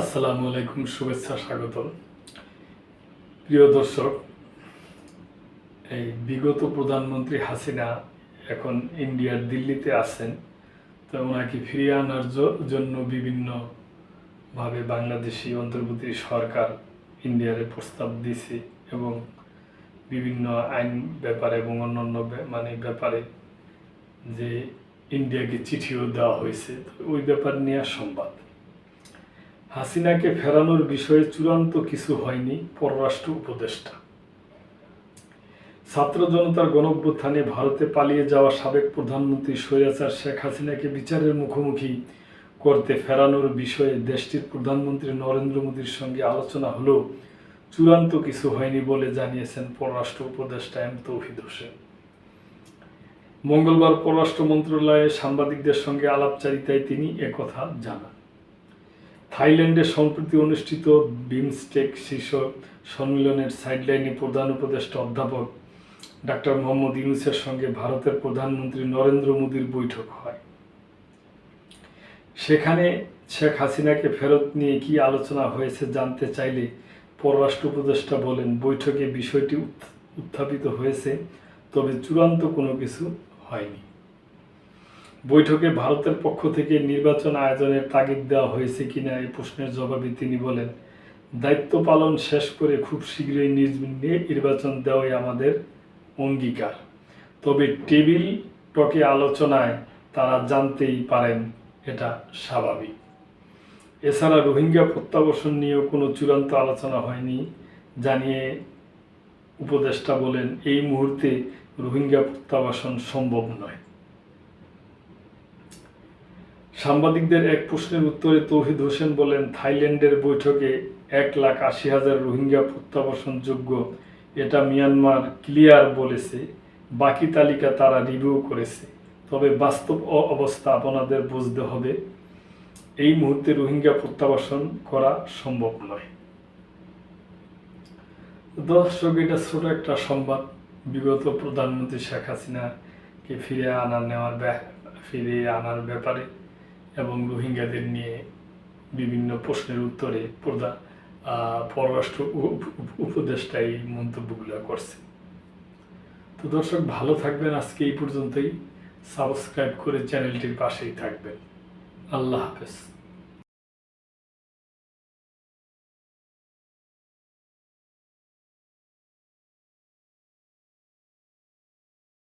আসসালামু আলাইকুম, শুভেচ্ছা স্বাগত প্রিয় দর্শক, এই বিগত প্রধানমন্ত্রী হাসিনা এখন ইন্ডিয়ার দিল্লিতে আছেন। তো ওনাকে ফিরিয়ে আনার জন্য বিভিন্নভাবে বাংলাদেশি অন্তর্বর্তী সরকার ইন্ডিয়ারে প্রস্তাব দিছে এবং বিভিন্ন আইন ব্যাপারে এবং অন্যান্য মানে ব্যাপারে যে ইন্ডিয়াকে চিঠিও দেওয়া হয়েছে। ওই ব্যাপার নিয়ে সংবাদ। হাসিনাকে ফেরানোর বিষয়ে চূড়ান্ত কিছু হয়নি পররাষ্ট্র উপদেষ্টা। ছাত্র জনতার গণঅভ্যুত্থানে ভারতে পালিয়ে যাওয়া সাবেক প্রধানমন্ত্রী সৈয়াচার শেখ হাসিনাকে বিচারের মুখোমুখি করতে ফেরানোর বিষয়ে দেশটির প্রধানমন্ত্রী নরেন্দ্র মোদীর সঙ্গে আলোচনা হলেও চূড়ান্ত কিছু হয়নি বলে জানিয়েছেন পররাষ্ট্র উপদেষ্টা এম তৌহিদ হোসেন। মঙ্গলবার পররাষ্ট্র মন্ত্রণালয়ে সাংবাদিকদের সঙ্গে আলাপচারিতায় তিনি একথা জানান। থাইল্যান্ডে সম্প্রতি অনুষ্ঠিত বিমস্টেক শীর্ষ সম্মেলনের সাইডলাইনে প্রধান উপদেষ্টা অধ্যাপক ডাক্তার মোহাম্মদ ইউনুসের সঙ্গে ভারতের প্রধানমন্ত্রী নরেন্দ্র মোদীর বৈঠক হয়। সেখানে শেখ হাসিনাকে ফেরত নিয়ে কি আলোচনা হয়েছে জানতে চাইলে পররাষ্ট্র উপদেষ্টা বলেন, বৈঠকে বিষয়টি উত্থ- উত্থাপিত হয়েছে, তবে চূড়ান্ত কোনো কিছু হয়নি। বৈঠকে ভারতের পক্ষ থেকে নির্বাচন আয়োজনের তাগিদ দেওয়া হয়েছে কিনা এই প্রশ্নের জবাবে তিনি বলেন, দায়িত্ব পালন শেষ করে খুব শীঘ্রই নিজ- নির্বাচন দেওয়াই আমাদের অঙ্গীকার। তবে টেবিল টকে আলোচনায় তারা জানতেই পারেন এটা স্বাভাবিক। এছাড়া রোহিঙ্গা প্রত্যাবাসন নিয়েও কোনো চূড়ান্ত আলোচনা হয়নি জানিয়ে উপদেষ্টা বলেন, এই মুহূর্তে রোহিঙ্গা প্রত্যাবাসন সম্ভব নয়। সাংবাদিকদের এক প্রশ্নের উত্তরে তৌহিদ হোসেন বলেন, থাইল্যান্ডের বৈঠকে এক লাখ আশি হাজার রোহিঙ্গা প্রত্যাবাসনযোগ্য এটা মিয়ানমার ক্লিয়ার বলেছে। বাকি তালিকা তারা রিভিউ করেছে। তবে বাস্তব অবস্থা আপনাদের বুঝতে হবে। এই মুহূর্তে রোহিঙ্গা প্রত্যাবাসন করা সম্ভব নয়। দর্শক, এটা ছোট একটা সংবাদ। বিগত প্রধানমন্ত্রী শেখ হাসিনাকে ফিরে আনার নেওয়ার ফিরিয়ে আনার ব্যাপারে এবং রোহিঙ্গাদের নিয়ে বিভিন্ন প্রশ্নের উত্তরে প্রধান পররাষ্ট্র উপ- উপ- উপদেষ্টা এই মন্তব্যগুলো করছে। তো দর্শক, ভালো থাকবেন আজকে এই পর্যন্তই। সাবস্ক্রাইব করে চ্যানেলটির পাশেই থাকবেন। আল্লাহ হাফেজ।